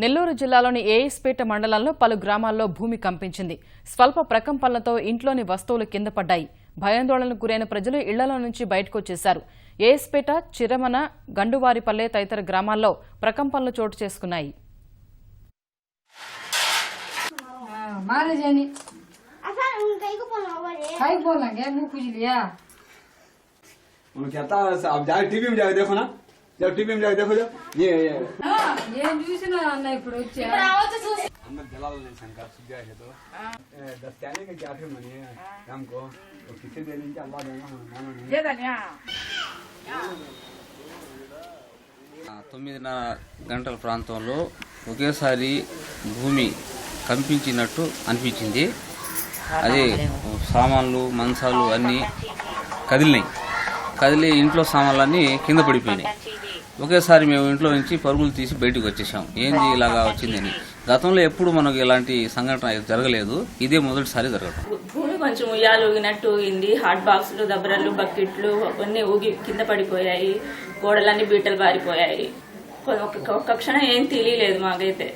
నెల్లూరు జిల్లాలోని ఏఎస్పేట మండలంలో పలు గ్రామాల్లో భూమి కంపించింది. స్వల్ప ప్రకంపనలతో ఇంట్లోని వస్తువులు కింద పడ్డాయి. భయాందోళనకు గురైన ప్రజలు ఇళ్ళలో నుంచి బయటకొచ్చేశారు. ఏఎస్పేట చిరమన గండువారిపల్లె తదితర గ్రామాల్లో ప్రకంపనలు చోటు చేసుకున్నాయి. मारे जानी असा कहीं को बोलना होगा रे खाई बोलेंगे मुंह पूछ लिया उन्होंने कहता है अब जाके टीवी में जाके देखो ना जब टीवी में जाके देखो जब ये ये ఏం చూసినా అన్న ఇప్పుడు వచ్చా अंदर जला लो शंकर सूख गया है तो ए, दस चालीस के क्या थे मनी हमको तो किसे दे देंगे अल्लाह देगा मानो ఆ, తొమ్మిదిన్నర గంటల ప్రాంతంలో ఒకేసారి భూమి కంపించినట్టు అనిపించింది అది సామాన్లు మంచాలు అన్నీ కదిలినాయి కదిలి ఇంట్లో సామాన్లన్నీ కింద పడిపోయినాయి ఒకేసారి మేము ఇంట్లో నుంచి పరుగులు తీసి బయటకు వచ్చేసాం ఏంది ఇలాగా వచ్చిందని. గతంలో ఎప్పుడు మనకు ఇలాంటి సంఘటన జరగలేదు. ఇదే మొదటిసారి జరగడం. భూమి కొంచెం ఉయ్యాలు ఊగినట్టు ఊగింది. హాట్ బాక్సులు దబ్బరలు బకెట్లు అవన్నీ ఊగి కింద పడిపోయాయి. గోడలన్నీ బీటలు పారిపోయాయి ఒక ఒక్క క్షణం ఏం తెలియలేదు మాకైతే.